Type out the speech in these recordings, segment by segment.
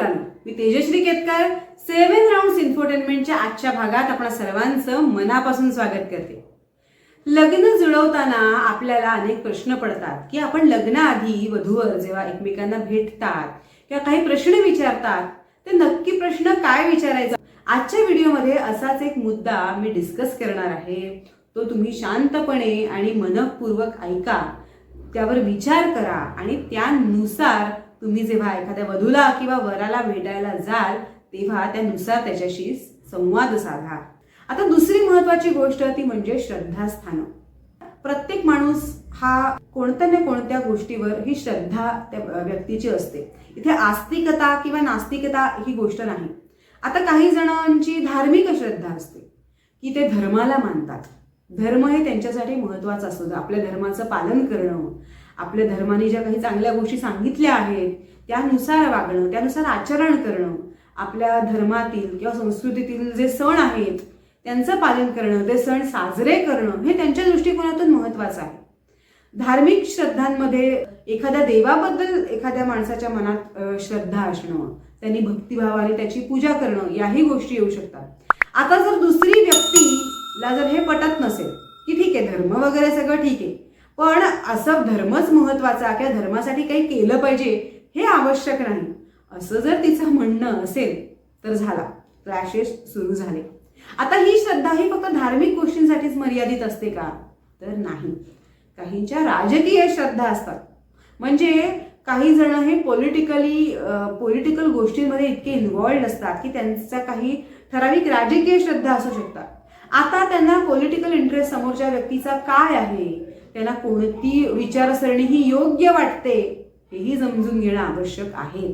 मित्रांनो मी Tejashri Ketkar seven round इन्फोटेनमेंटच्या आजच्या भागात आपण सर्वांचं मनापासून स्वागत करते. लग्न जुळवताना आपल्याला अनेक प्रश्न पडतात की आपण लग्नाआधी वधूवर जेव्हा एकमेकांना भेटतात किंवा काही प्रश्न विचारतात ते नक्की प्रश्न काय विचारायचा? आजच्या व्हिडिओमध्ये असाच एक मुद्दा मी डिस्कस करणार आहे. तो तुम्ही शांतपणे आणि मनपूर्वक ऐका त्यावर विचार करा आणि त्यानुसार तुम्ही जेव्हा एखाद्या वधूला किंवा वराला भेटायला जाल तेव्हा त्यानुसार त्याच्याशी संवाद साधा. आता दुसरी महत्वाची गोष्ट ती म्हणजे श्रद्धास्थान. प्रत्येक माणूस हा कोणत्या ना कोणत्या गोष्टीवर ही श्रद्धा त्या व्यक्तीची असते. इथे आस्तिकता किंवा नास्तिकता ही गोष्ट नाही. आता काही जणांची धार्मिक श्रद्धा असते की ते धर्माला मानतात. धर्म हे त्यांच्यासाठी महत्वाचं असतं. आपल्या धर्माचं पालन करणं आपल्या धर्माने ज्या काही चांगल्या गोष्टी सांगितल्या आहेत त्यानुसार वागणं त्यानुसार आचरण करणं आपल्या धर्मातील किंवा संस्कृतीतील जे सण आहेत त्यांचं पालन करणं ते सण साजरे करणं हे त्यांच्या दृष्टिकोनातून महत्वाचं आहे. धार्मिक श्रद्धांमध्ये एखाद्या देवाबद्दल एखाद्या माणसाच्या मनात श्रद्धा असणं त्यांनी भक्तिभावाने त्याची पूजा करणं याही गोष्टी येऊ शकतात. आता जर दुसरी व्यक्तीला जर हे पटत नसेल की ठीक आहे धर्म वगैरे सगळं ठीक आहे पण असं धर्मच महत्त्वाचा किंवा धर्मासाठी काही केलं पाहिजे हे आवश्यक नाही. असं जर तिचं म्हणणं असेल तर झाला. क्लॅशेस सुरू झाले. आता ही श्रद्धा ही फक्त धार्मिक गोष्टींसाठीच मर्यादित असते का? तर नाही. काहींच्या राजकीय श्रद्धा असतात. म्हणजे काही जण हे पॉलिटिकली पॉलिटिकल गोष्टींमध्ये इतके इन्व्हॉल्ड असतात की त्यांचा काही ठराविक राजकीय श्रद्धा असू शकतात. आता त्यांना पॉलिटिकल इंटरेस्ट समोरच्या व्यक्तीचा काय आहे? त्यांना कोणती विचारसरणी ही योग्य वाटते हेही समजून घेणं आवश्यक आहे.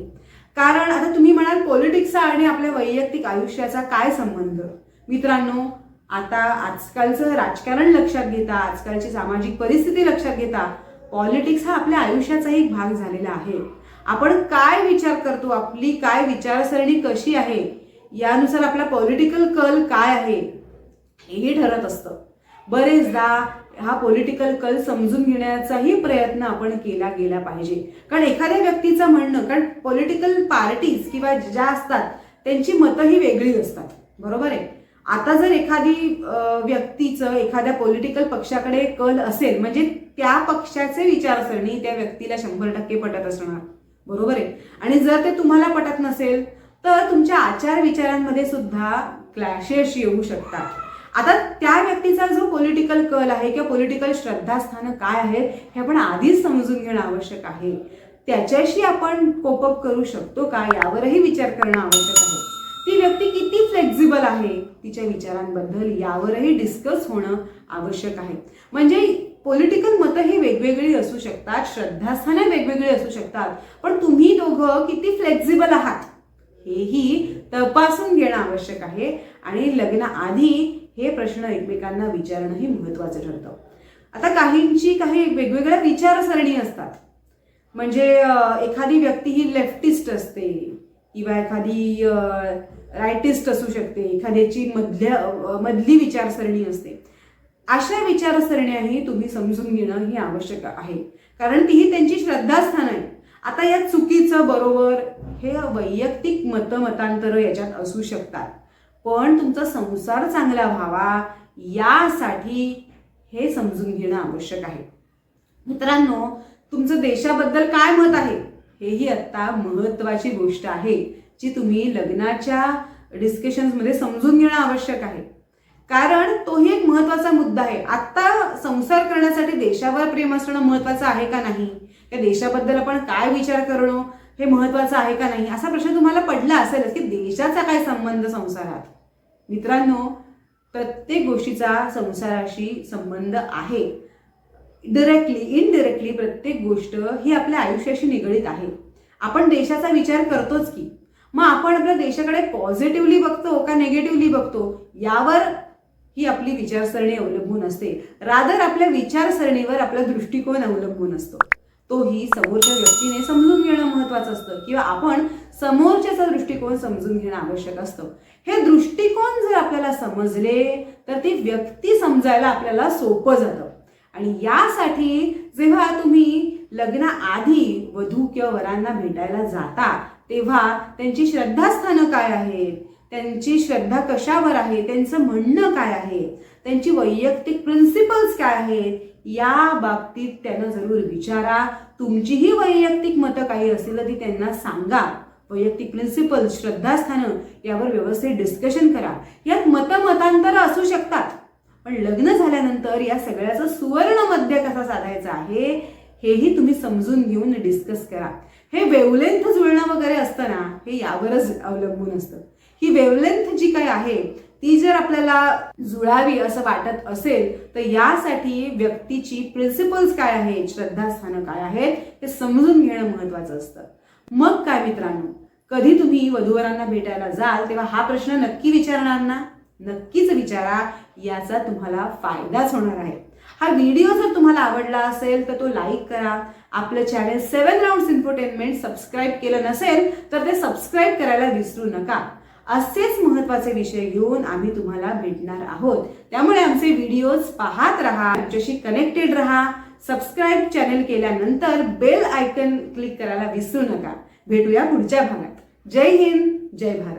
कारण आता तुम्ही म्हणाल पॉलिटिक्सचा आणि आपल्या वैयक्तिक आयुष्याचा काय संबंध? मित्रांनो आता आजकालचं राजकारण लक्षात घेता आजकालची सामाजिक परिस्थिती लक्षात घेता पॉलिटिक्स हा आपल्या आयुष्याचा एक भाग झालेला आहे. आपण काय विचार करतो आपली काय विचारसरणी कशी आहे यानुसार आपला पॉलिटिकल कल काय आहे हेही ठरत असतं. बरेचदा हा पॉलिटिकल कल समजून घेण्याचाही प्रयत्न आपण केला गेला पाहिजे. कारण एखाद्या व्यक्तीचं म्हणणं कारण पॉलिटिकल पार्टीज किंवा ज्या असतात त्यांची मतं ही वेगळी असतात. बरोबर आहे? आता जर एखादी व्यक्तीचं एखाद्या पॉलिटिकल पक्षाकडे कल असेल म्हणजे त्या पक्षाचे विचारसरणी त्या व्यक्तीला शंभर टक्के पटत असणार. बरोबर आहे? आणि जर ते तुम्हाला पटत नसेल तर तुमच्या आचार विचारांमध्ये सुद्धा क्लॅशेस येऊ शकतात. आता त्या व्यक्तीचा जो पॉलिटिकल कल आहे किंवा पॉलिटिकल श्रद्धास्थानं काय आहेत हे आपण आधीच समजून घेणं आवश्यक आहे. त्याच्याशी आपण कोपअप करू शकतो का यावरही विचार करणं आवश्यक आहे. ती व्यक्ती किती फ्लेक्झिबल आहे तिच्या विचारांबद्दल यावरही डिस्कस होणं आवश्यक आहे. म्हणजे पॉलिटिकल मतं ही वेगवेगळी असू शकतात श्रद्धास्थानं वेगवेगळी असू शकतात पण तुम्ही दोघं किती फ्लेक्झिबल आहात हेही तपासून घेणं आवश्यक आहे. आणि लग्नाआधी हे प्रश्न एकमेकांना विचारणंही महत्त्वाचं ठरतं. आता काहींची काही वेगवेगळ्या विचारसरणी असतात. म्हणजे एखादी व्यक्ती ही लेफ्टिस्ट असते किंवा एखादी रायटिस्ट असू शकते एखाद्याची मधल्या मधली विचारसरणी असते. अशा विचारसरण्याही तुम्ही समजून घेणं ही आवश्यक आहे. कारण तीही त्यांची श्रद्धास्थान आहे आता या चुकीचं बरोबर हे वैयक्तिक मतमतांतर याच्यात असू शकतात. पण तुमचा संसार चांगला व्हावा यासाठी हे समजून घेणं आवश्यक आहे. मित्रांनो तुमचं देशाबद्दल काय मत आहे? हेही आत्ता महत्वाची गोष्ट आहे जी तुम्ही लग्नाच्या डिस्कशन्समध्ये समजून घेणं आवश्यक आहे. कारण तोही एक महत्त्वाचा मुद्दा आहे. आत्ता संसार करण्यासाठी देशावर प्रेम असणं महत्वाचं आहे का नाही? त्या देशाबद्दल आपण काय विचार करणं हे महत्वाचं आहे का नाही? असा प्रश्न तुम्हाला पडला असेलच की देशाचा काय संबंध संसारात? मित्रांनो प्रत्येक गोष्टीचा संसाराशी संबंध आहे. डिरेक्टली इनडिरेक्टली प्रत्येक गोष्ट ही आपल्या आयुष्याशी निगडीत आहे. आपण देशाचा विचार करतोच की. मग आपण आपल्या देशाकडे पॉझिटिव्हली बघतो का नेगेटिव्हली बघतो? यावर ही आपली विचारसरणी अवलंबून असते. रादर आपल्या विचारसरणीवर आपला दृष्टिकोन अवलंबून असतो. तोही समोरच्या व्यक्तीने समजून घेणं महत्वाचं असतं किंवा आपण समोरच्याचा दृष्टिकोन समजून घेणं आवश्यक असतं. हे दृष्टिकोन जर आपल्याला समजले तर ती व्यक्ती समजायला आपल्याला सोपं जातं. आणि यासाठी जेव्हा तुम्ही लग्नाआधी वधू किंवा वरांना भेटायला जाता तेव्हा त्यांची श्रद्धास्थानं काय आहेत? त्यांची श्रद्धा कशावर आहे? त्यांचं म्हणणं काय आहे? त्यांची वैयक्तिक प्रिन्सिपल्स काय आहेत? या बाबतीत त्यांना जरूर विचारा. तुमचीही वैयक्तिक मतं काही असेल ती त्यांना सांगा. वैयक्तिक प्रिन्सिपल श्रद्धास्थानं यावर व्यवस्थित डिस्कशन करा. यात मतमतांतर असू शकतात. पण लग्न झाल्यानंतर या सगळ्याचं सुवर्ण मध्य कसा साधायचा आहे हेही तुम्ही समजून घेऊन डिस्कस करा. हे वेवलेंथ जुळणं वगैरे असतं ना हे यावरच अवलंबून असतं. ही वेवलेंथ जी काही आहे ती जर आपल्याला जुळावी असं वाटत असेल तर यासाठी व्यक्तीची प्रिन्सिपल्स काय आहेत श्रद्धास्थानं काय आहेत हे समजून घेणं महत्वाचं असतं. मग काय मित्रांनो कधी तुम्ही वधूवरांना भेटायला जाल तेव्हा हा प्रश्न नक्की विचारणार ना? नक्कीच विचारा याचा तुम्हाला फायदाच होणार आहे. हा व्हिडिओ जर तुम्हाला आवडला असेल तर तो लाईक करा. आपलं channel seven round infotainment subscribe केलं नसेल तर ते सबस्क्राईब करायला विसरू नका. असेच महत्त्वाचे विषय घेऊन आम्ही तुम्हाला भेटणार आहोत. त्यामुळे आमचे व्हिडिओज पाहत राहा आमच्याशी कनेक्टेड राहा. सबस्क्राईब चॅनल केल्यानंतर बेल आयकन क्लिक करायला विसरू नका. भेटूया पुढच्या भागात. जय हिंद जय भारत.